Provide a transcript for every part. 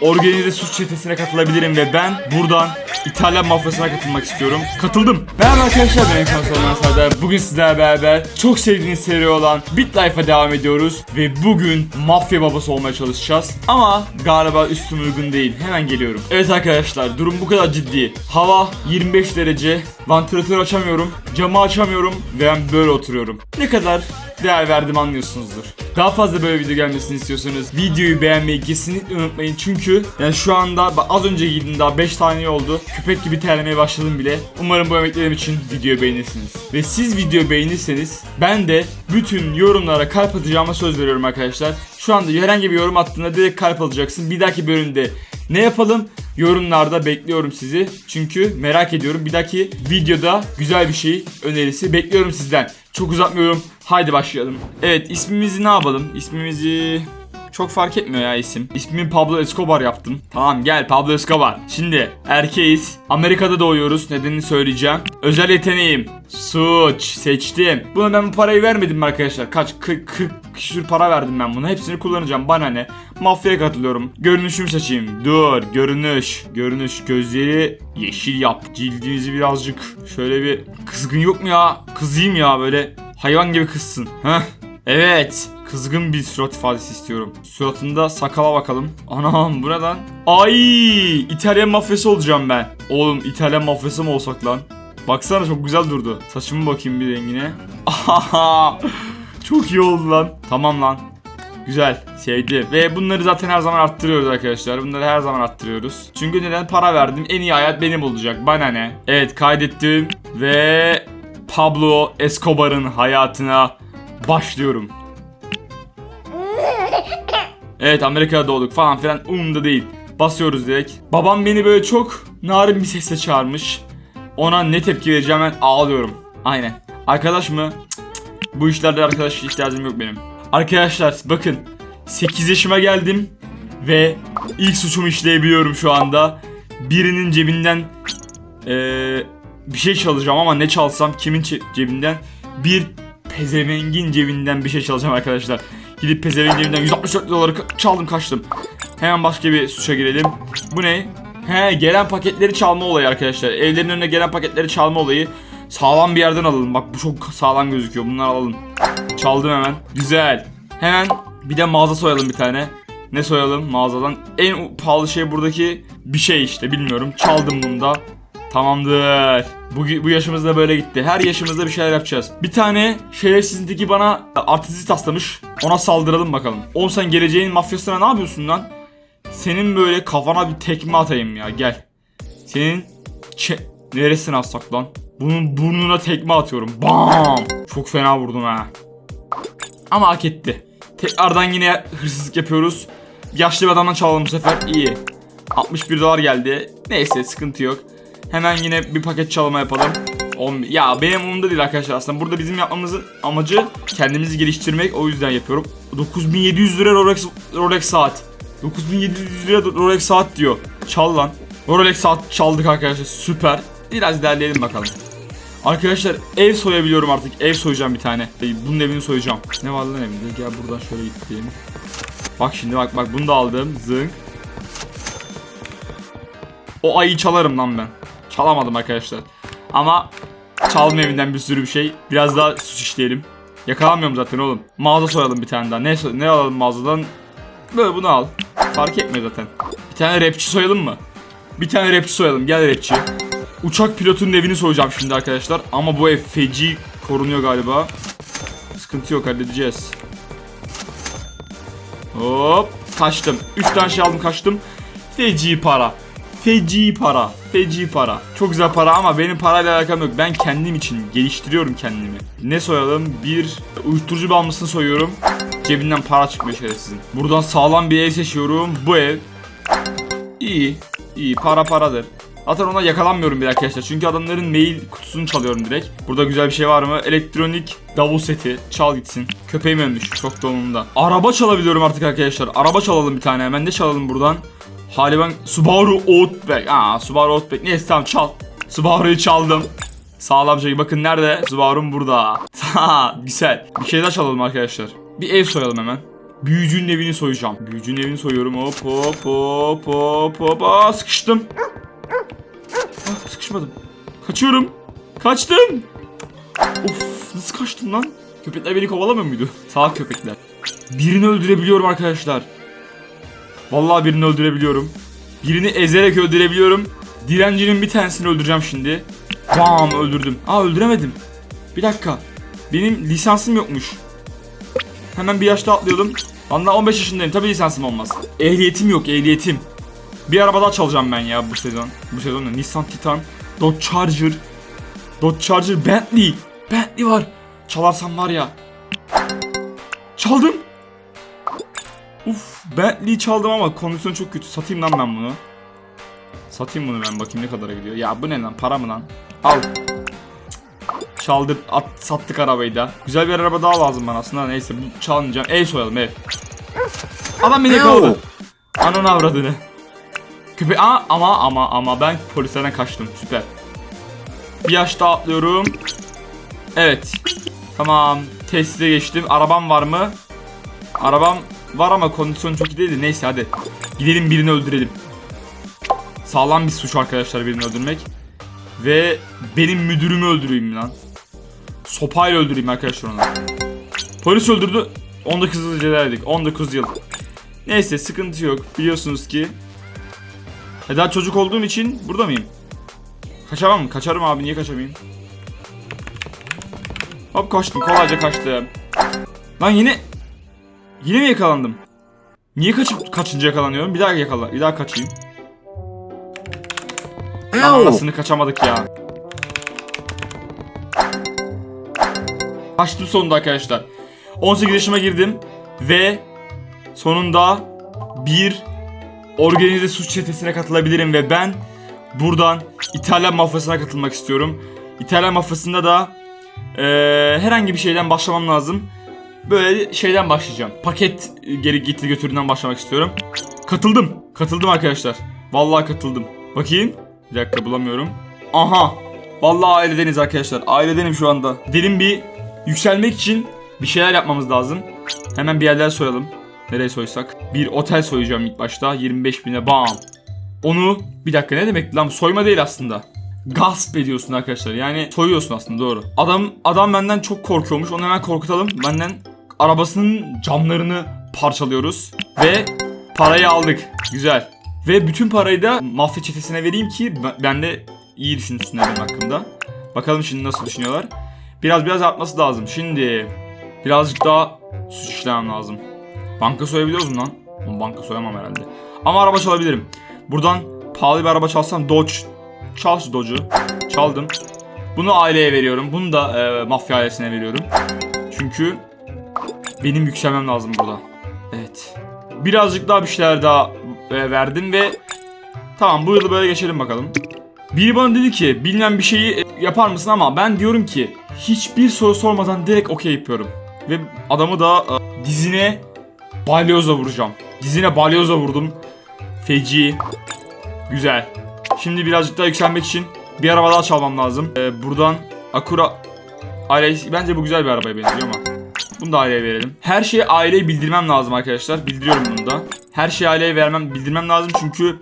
organize suç çetesine katılabilirim ve ben buradan İtalyan mafyasına katılmak istiyorum. Katıldım. Merhaba arkadaşlar ben Konsolman Serdar. Bugün sizlerle beraber çok sevdiğiniz seri olan BitLife'a devam ediyoruz ve bugün mafya babası olmaya çalışacağız. Ama galiba üstüm uygun değil. Hemen geliyorum. Evet arkadaşlar durum bu kadar ciddi. Hava 25 derece. Vantilatör açamıyorum. Camı açamıyorum ve ben böyle oturuyorum. Ne kadar değer verdim anlıyorsunuzdur. Daha fazla böyle video gelmesini istiyorsanız videoyu beğenmeyi kesinlikle unutmayın. Çünkü yani şu anda az önce giydim daha 5 tane oldu. Köpek gibi terlemeye başladım bile. Umarım bu emeklerim için videoyu beğenirsiniz. Ve siz video beğenirseniz ben de bütün yorumlara kalp atacağıma söz veriyorum arkadaşlar. Şu anda herhangi bir yorum attığında direkt kalp alacaksın. Bir dahaki bölümde ne yapalım? Yorumlarda bekliyorum sizi. Çünkü merak ediyorum. Bir dahaki videoda güzel bir şey önerisi bekliyorum sizden. Çok uzatmıyorum. Haydi başlayalım. Evet ismimizi ne yapalım? İsmimizi çok fark etmiyor ya isim. İsmimi Pablo Escobar yaptım. Tamam gel Pablo Escobar. Şimdi erkeğiz. Amerika'da doğuyoruz. Nedenini söyleyeceğim. Özel yeteneğim. Suç. Seçtim. Buna ben bu parayı vermedim arkadaşlar? Kaç? 40, 40 küsür para verdim ben buna. Hepsini kullanacağım. Bana ne? Mafyaya katılıyorum. Görünüşümü seçeyim. Dur. Görünüş. Görünüş. Gözleri yeşil yap. Cildinizi birazcık şöyle bir kızgın yok mu ya? Kızayım ya böyle. Hayvan gibi kızsın. Heh. Evet. Kızgın bir surat ifadesi istiyorum. Suratında sakala bakalım. Anam bu ne lan? Ay İtalyan mafyası olacağım ben. Oğlum İtalyan mafyası mı olsak lan? Baksana çok güzel durdu. Saçımı bakayım bir rengine. Ahaha. Çok iyi oldu lan. Tamam lan. Güzel. Sevdi. Ve bunları zaten her zaman arttırıyoruz arkadaşlar. Bunları her zaman arttırıyoruz. Çünkü neden para verdim? En iyi hayat benim olacak. Bana ne? Evet kaydettim. Ve Pablo Escobar'ın hayatına başlıyorum. Evet Amerika'da doğduk falan filan umurumda değil. Basıyoruz direkt. Babam beni böyle çok narin bir sesle çağırmış. Ona ne tepki vereceğim ben ağlıyorum. Aynen. Arkadaş mı? Bu işlerde arkadaş ihtiyacım yok benim. Arkadaşlar bakın 8 yaşıma geldim ve ilk suçumu işleyebiliyorum şu anda. Birinin cebinden eee, bir şey çalacağım ama ne çalsam kimin ce- cebinden? Bir pezevengin cebinden bir şey çalacağım arkadaşlar. Gidip pezevengin cebinden 164 doları çaldım kaçtım. Hemen başka bir suça girelim. Bu ne? He gelen paketleri çalma olayı arkadaşlar. Evlerin önüne gelen paketleri çalma olayı. Sağlam bir yerden alalım. Bak bu çok sağlam gözüküyor. Bunları alalım. Çaldım hemen. Güzel. Hemen bir de mağaza soyalım bir tane. Ne soyalım mağazadan? En pahalı şey buradaki bir şey işte bilmiyorum. Çaldım bunu da. Tamamdır. Bu, bu yaşımızda böyle gitti. Her yaşımızda bir şeyler yapacağız. Bir tane şerefsizindeki bana artist taslamış. Ona saldıralım bakalım. Oğlum sen geleceğin mafyasına ne yapıyorsun lan? Senin böyle kafana bir tekme atayım ya gel. Senin çe... Neresine atsak lan? Bunun burnuna tekme atıyorum. Bam! Çok fena vurdum ha. Ama hak etti. Tekrardan yine hırsızlık yapıyoruz. Yaşlı bir adamdan çalalım bu sefer. İyi. 61 dolar geldi. Neyse sıkıntı yok. Hemen yine bir paket çalma yapalım. Ya benim umurumda değil arkadaşlar aslında. Burada bizim yapmamızın amacı kendimizi geliştirmek. O yüzden yapıyorum. 9700 lira Rolex, Rolex saat. 9700 lira Rolex saat diyor. Çal lan. Rolex saat çaldık arkadaşlar. Süper. Biraz derleyelim bakalım. Arkadaşlar ev soyabiliyorum artık. Ev soyacağım bir tane. Bunun evini soyacağım. Ne var lan evinde? Gel buradan şöyle gideyim. Bak şimdi bak bak bunu da aldım. Zınk. O ayı çalarım lan ben. Çalamadım arkadaşlar. Ama çaldım evinden bir sürü bir şey. Biraz daha suç işleyelim. Yakalanmıyorum zaten oğlum. Mağaza soyalım bir tane daha. Ne, ne alalım mağazadan? Böyle bunu al. Fark etmiyor zaten. Bir tane rapçi soyalım mı? Bir tane rapçi soyalım. Gel rapçi. Uçak pilotunun evini soyacağım şimdi arkadaşlar. Ama bu ev feci korunuyor galiba. Sıkıntı yok halledeceğiz. Hop kaçtım. 3 tane şey aldım kaçtım. Feci para. Feci para. Feci para. Çok güzel para ama benim parayla alakam yok. Ben kendim için geliştiriyorum kendimi. Ne soyalım? Bir uyuşturucu bağımlısını soyuyorum. Cebinden para çıkmıyor şerefsizin. Buradan sağlam bir ev seçiyorum. Bu ev. İyi. iyi para paradır. Zaten ona yakalanmıyorum bile arkadaşlar. Çünkü adamların mail kutusunu çalıyorum direkt. Burada güzel bir şey var mı? Elektronik davul seti. Çal gitsin. Köpeğim ölmüş. Çok da. Araba çalabiliyorum artık arkadaşlar. Araba çalalım bir tane. Hemen de çalalım buradan. Hali ben Subaru Outback. Aa Subaru Outback. Neyse tamam çal. Subaru'yu çaldım. Sağlam şey. Bakın nerede? Subaru'm burada. Ha güzel. Bir şey daha çalalım arkadaşlar. Bir ev soyalım hemen. Büyücünün evini soyacağım. Büyücünün evini soyuyorum. Hop hop hop hop hop. Aa sıkıştım. Ah, sıkışmadım. Kaçıyorum. Kaçtım. Of nasıl kaçtım lan? Köpekler beni kovalamıyor muydu? Salak köpekler. Birini öldürebiliyorum arkadaşlar. Vallahi birini öldürebiliyorum. Birini ezerek öldürebiliyorum. Direncinin bir tanesini öldüreceğim şimdi. Bam öldürdüm. Aa öldüremedim. Bir dakika. Benim lisansım yokmuş. Hemen bir yaşta atlayalım. Daha 15 yaşındayım. Tabii lisansım olmaz. Ehliyetim yok ehliyetim. Bir araba daha çalacağım ben ya bu sezon. Bu sezon da Nissan Titan, Dodge Charger, Dodge Charger, Bentley. Bentley var. Çalarsam var ya. Çaldım. Uf, Bentley çaldım ama kondisyon çok kötü. Satayım lan ben bunu. Satayım bunu ben bakayım ne kadara gidiyor. Ya bu ne lan para mı lan? Al. Çaldır, at, sattık arabayı da. Güzel bir araba daha lazım bana aslında. Neyse bu çalınacağım. Ev soyalım ev. Adam beni yakaladı. Ananın avradını. Köpek Aa, ama ama ama ben polislerden kaçtım. Süper. Bir yaş daha atlıyorum. Evet. Tamam. Teste geçtim. Arabam var mı? Arabam var ama kondisyon çok iyi değildi. Neyse hadi. Gidelim birini öldürelim. Sağlam bir suç arkadaşlar birini öldürmek. Ve benim müdürümü öldüreyim lan. Sopayla öldüreyim arkadaşlar onu. Polis öldürdü. 19 yıl cezaydık. 19 yıl. Neyse sıkıntı yok. Biliyorsunuz ki. E daha çocuk olduğum için burada mıyım? Kaçamam mı? Kaçarım abi niye kaçamayayım? Hop kaçtım kolayca kaçtım. Lan yine Yine mi yakalandım? Niye kaçıp kaçınca yakalanıyorum? Bir daha yakala, bir daha kaçayım. Anasını kaçamadık ya. Kaçtım sonunda arkadaşlar. 18 yaşıma girdim ve sonunda bir organize suç çetesine katılabilirim ve ben buradan İtalyan mafyasına katılmak istiyorum. İtalyan mafyasında da eee, herhangi bir şeyden başlamam lazım. Böyle şeyden başlayacağım. Paket geri gitti götüründen başlamak istiyorum. Katıldım. Katıldım arkadaşlar. Vallahi katıldım. Bakayım. Bir dakika bulamıyorum. Aha. Vallahi ailedeniz arkadaşlar. Ailedenim şu anda. Derin bir yükselmek için bir şeyler yapmamız lazım. Hemen bir yerler soyalım. Nereye soysak? Bir otel soyacağım ilk başta. 25 bine bam. Onu bir dakika ne demek lan soyma değil aslında. Gasp ediyorsun arkadaşlar. Yani soyuyorsun aslında doğru. Adam adam benden çok korkuyormuş. Onu hemen korkutalım. Benden arabasının camlarını parçalıyoruz ve parayı aldık. Güzel. Ve bütün parayı da mafya çetesine vereyim ki ben- de iyi düşünsünler benim hakkımda. Bakalım şimdi nasıl düşünüyorlar. Biraz biraz artması lazım. Şimdi birazcık daha suç işlemem lazım. Banka soyabiliyoruz mu lan? Banka soyamam herhalde. Ama araba çalabilirim. Buradan pahalı bir araba çalsam Dodge. Çal şu Dodge'u. Çaldım. Bunu aileye veriyorum. Bunu da e, mafya ailesine veriyorum. Çünkü benim yükselmem lazım burada. Evet. Birazcık daha bir şeyler daha e, verdim ve tamam bu yılı böyle geçelim bakalım. Biri bana dedi ki bilmem bir şeyi e, yapar mısın ama ben diyorum ki hiçbir soru sormadan direkt okey yapıyorum. Ve adamı da e, dizine balyozla vuracağım. Dizine balyozla vurdum. Feci. Güzel. Şimdi birazcık daha yükselmek için bir araba daha çalmam lazım. E, buradan Acura ailesi bence bu güzel bir arabaya benziyor ama. Bunu da aileye verelim. Her şeyi aileye bildirmem lazım arkadaşlar. Bildiriyorum bunu da. Her şeyi aileye vermem, bildirmem lazım çünkü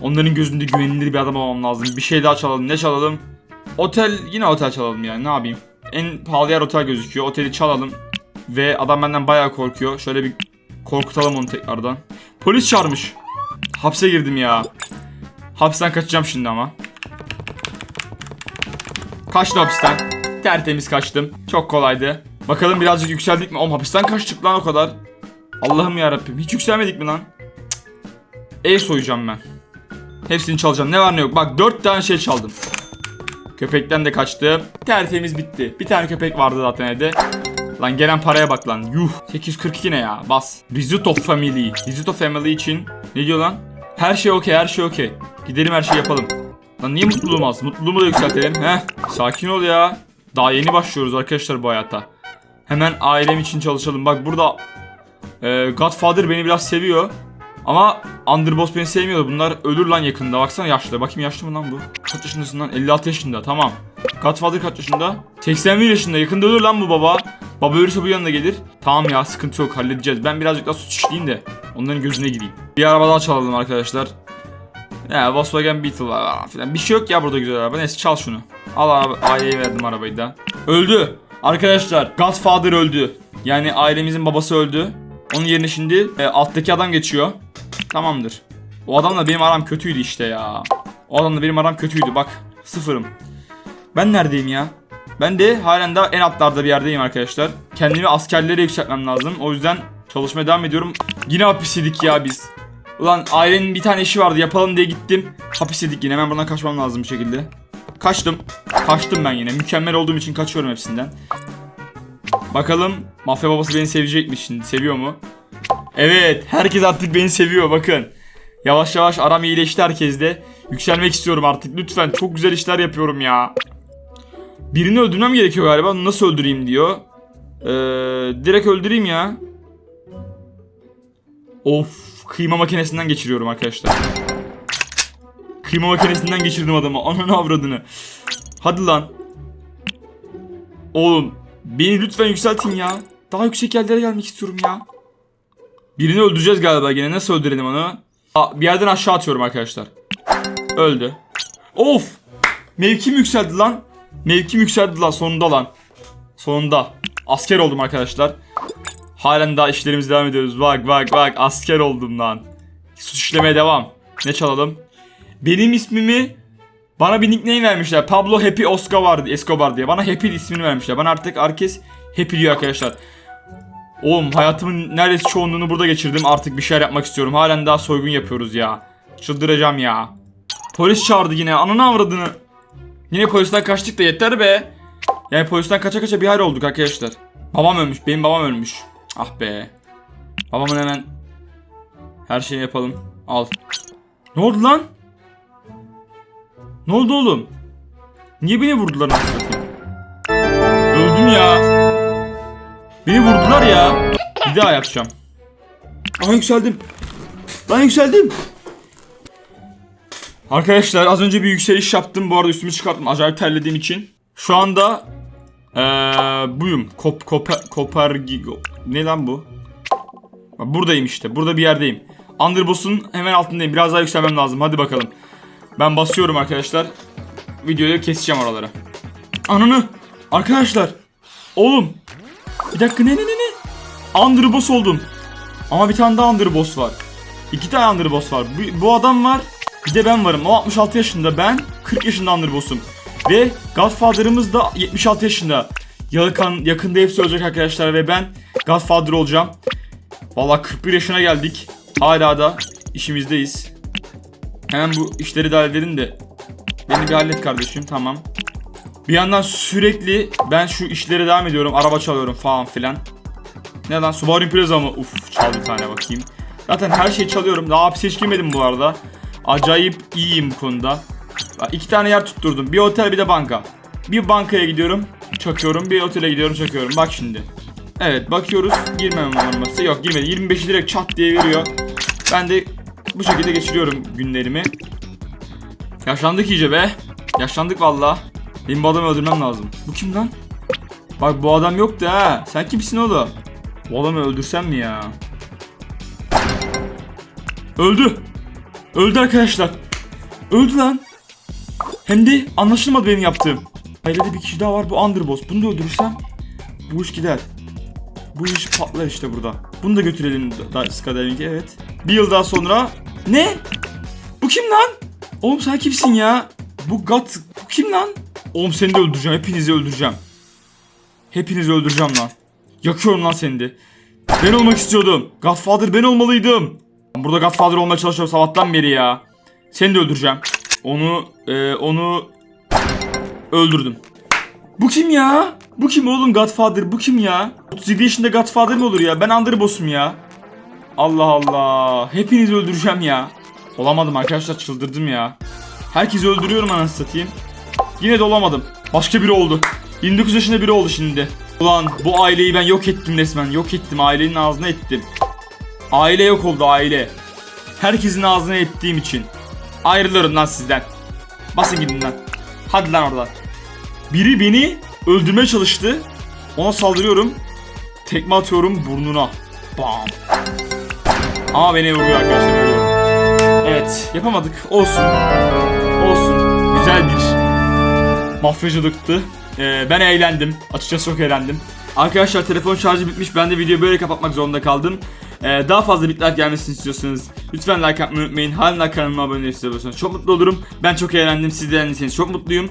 onların gözünde güvenilir bir adam olmam lazım. Bir şey daha çalalım. Ne çalalım? Otel, yine otel çalalım yani. Ne yapayım? En pahalı yer otel gözüküyor. Oteli çalalım. Ve adam benden bayağı korkuyor. Şöyle bir korkutalım onu tekrardan. Polis çağırmış. Hapse girdim ya. Hapisten kaçacağım şimdi ama. Kaçtım hapisten. Tertemiz kaçtım. Çok kolaydı. Bakalım birazcık yükseldik mi? Oğlum hapisten kaçtık lan o kadar. Allah'ım ya Rabbim. Hiç yükselmedik mi lan? Cık. Ev soyacağım ben. Hepsini çalacağım. Ne var ne yok. Bak dört tane şey çaldım. Köpekten de kaçtım. Tertemiz bitti. Bir tane köpek vardı zaten evde. Lan gelen paraya bak lan. Yuh. 842 ne ya? Bas. Risotto Family. Risotto Family için. Ne diyor lan? Her şey okey, her şey okey. Gidelim her şeyi yapalım. Lan niye mutluluğum az? Mutluluğumu da yükseltelim. Heh. Sakin ol ya. Daha yeni başlıyoruz arkadaşlar bu hayata. Hemen ailem için çalışalım. Bak burada e, Godfather beni biraz seviyor. Ama Underboss beni sevmiyordu. Bunlar ölür lan yakında. Baksana yaşlı. Bakayım yaşlı mı lan bu? Kaç yaşındasın lan? 56 yaşında. Tamam. Godfather kaç yaşında? 81 yaşında. Yakında ölür lan bu baba. Baba ölürse bu yanına gelir. Tamam ya sıkıntı yok halledeceğiz. Ben birazcık daha suç işleyeyim de onların gözüne gireyim. Bir araba daha çalalım arkadaşlar. Ya Volkswagen Beetle var filan. Bir şey yok ya burada güzel araba. Neyse çal şunu. Al araba. Aileye verdim arabayı da. Öldü. Arkadaşlar Godfather öldü. Yani ailemizin babası öldü. Onun yerine şimdi e, alttaki adam geçiyor. Tamamdır. O adamla benim aram kötüydü işte ya. O adamla benim aram kötüydü bak. Sıfırım. Ben neredeyim ya? Ben de halen daha en altlarda bir yerdeyim arkadaşlar. Kendimi askerlere yükseltmem lazım. O yüzden çalışmaya devam ediyorum. Yine hapis ya biz. Ulan ailenin bir tane işi vardı yapalım diye gittim. Hapis yine hemen buradan kaçmam lazım bir şekilde. Kaçtım. Kaçtım ben yine. Mükemmel olduğum için kaçıyorum hepsinden. Bakalım mafya babası beni sevecek mi şimdi? Seviyor mu? Evet herkes artık beni seviyor bakın. Yavaş yavaş aram iyileşti herkesle. Yükselmek istiyorum artık lütfen çok güzel işler yapıyorum ya. Birini öldürmem gerekiyor galiba. Nasıl öldüreyim diyor. Ee, direkt öldüreyim ya. Of kıyma makinesinden geçiriyorum arkadaşlar. Kıyma makinesinden geçirdim adamı. Ananı avradını. Hadi lan. Oğlum beni lütfen yükseltin ya. Daha yüksek yerlere gelmek istiyorum ya. Birini öldüreceğiz galiba gene. Nasıl öldürelim onu? Aa, bir yerden aşağı atıyorum arkadaşlar. Öldü. Of! Mevkim yükseldi lan. Mevkim yükseldi lan sonunda lan. Sonunda. Asker oldum arkadaşlar. Halen daha işlerimize devam ediyoruz. Bak bak bak asker oldum lan. Suç işlemeye devam. Ne çalalım? Benim ismimi bana bir nickname vermişler. Pablo Happy Escobar, Escobar diye. Bana Happy ismini vermişler. Bana artık herkes Happy diyor arkadaşlar. Oğlum hayatımın neredeyse çoğunluğunu burada geçirdim. Artık bir şeyler yapmak istiyorum. Halen daha soygun yapıyoruz ya. Çıldıracağım ya. Polis çağırdı yine. Ananı avradını. Yine polisten kaçtık da yeter be. Yani polisten kaça kaça bir hal olduk arkadaşlar. Babam ölmüş. Benim babam ölmüş. Ah be. Babamın hemen her şeyi yapalım. Al. Ne oldu lan? Ne oldu oğlum? Niye beni vurdular satayım? Öldüm ya. Beni vurdular ya. Bir daha yapacağım. Aha yükseldim. Ben yükseldim. Arkadaşlar az önce bir yükseliş yaptım. Bu arada üstümü çıkarttım acayip terlediğim için. Şu anda ee, buyum. Kop, koper, kopergigo. Ne lan bu? Buradayım işte. Burada bir yerdeyim. Underboss'un hemen altındayım. Biraz daha yükselmem lazım. Hadi bakalım. Ben basıyorum arkadaşlar. Videoyu keseceğim oralara. Ananı. Arkadaşlar. Oğlum. Bir dakika ne ne ne ne? Underboss oldum. Ama bir tane daha underboss var. İki tane underboss var. Bu, bu adam var. Bir de ben varım. O 66 yaşında. Ben 40 yaşında underboss'um. Ve Godfather'ımız da 76 yaşında. Yakın, yakında hepsi ölecek arkadaşlar ve ben Godfather olacağım. Valla 41 yaşına geldik. Hala da işimizdeyiz. Hemen bu işleri de halledelim de. Beni bir hallet kardeşim tamam. Bir yandan sürekli ben şu işlere devam ediyorum. Araba çalıyorum falan filan. Ne lan Subaru Impreza mı? Uf çal bir tane bakayım. Zaten her şeyi çalıyorum. Daha hapise hiç girmedim bu arada. Acayip iyiyim bu konuda. Bak, iki tane yer tutturdum. Bir otel bir de banka. Bir bankaya gidiyorum. Çakıyorum. Bir otele gidiyorum çakıyorum. Bak şimdi. Evet bakıyoruz. Girmemem olması. Yok girmedi. 25'i direkt çat diye veriyor. Ben de bu şekilde geçiriyorum günlerimi. Yaşlandık iyice be. Yaşlandık valla. Benim bu adamı öldürmem lazım. Bu kim lan? Bak bu adam yoktu ha. Sen kimsin oğlum? Bu adamı öldürsem mi ya? Öldü. Öldü arkadaşlar. Öldü lan. Hem de anlaşılmadı benim yaptığım. Ailede bir kişi daha var bu underboss. Bunu da öldürürsem bu iş gider. Bu iş patlar işte burada. Bunu da götürelim da Skydiving'e evet. Bir yıl daha sonra ne? Bu kim lan? Oğlum sen kimsin ya? Bu God bu kim lan? Oğlum seni de öldüreceğim. Hepinizi öldüreceğim. Hepinizi öldüreceğim lan. Yakıyorum lan seni de. Ben olmak istiyordum. Godfather ben olmalıydım. Burada Godfather olmaya çalışıyorum sabahtan beri ya. Seni de öldüreceğim. Onu e, onu öldürdüm. Bu kim ya? Bu kim oğlum Godfather? Bu kim ya? 37 yaşında Godfather mı olur ya? Ben underboss'um ya. Allah Allah. Hepinizi öldüreceğim ya. Olamadım arkadaşlar çıldırdım ya. Herkesi öldürüyorum anasını satayım. Yine de olamadım. Başka biri oldu. 29 yaşında biri oldu şimdi. Ulan bu aileyi ben yok ettim resmen. Yok ettim. Ailenin ağzına ettim. Aile yok oldu aile. Herkesin ağzına ettiğim için. Ayrılırım lan sizden. Basın gidin lan. Hadi lan oradan. Biri beni öldürmeye çalıştı. Ona saldırıyorum. tekme atıyorum burnuna. Bam. Ama beni vuruyor arkadaşlar. Evet yapamadık. Olsun. Olsun. Güzel bir mafyacılıktı. Ee, ben eğlendim. Açıkçası çok eğlendim. Arkadaşlar telefon şarjı bitmiş. Ben de videoyu böyle kapatmak zorunda kaldım. Ee, daha fazla bitler gelmesini istiyorsanız lütfen like atmayı unutmayın. Hala kanalıma abone değilseniz çok mutlu olurum. Ben çok eğlendim. Siz de eğlendiyseniz çok mutluyum.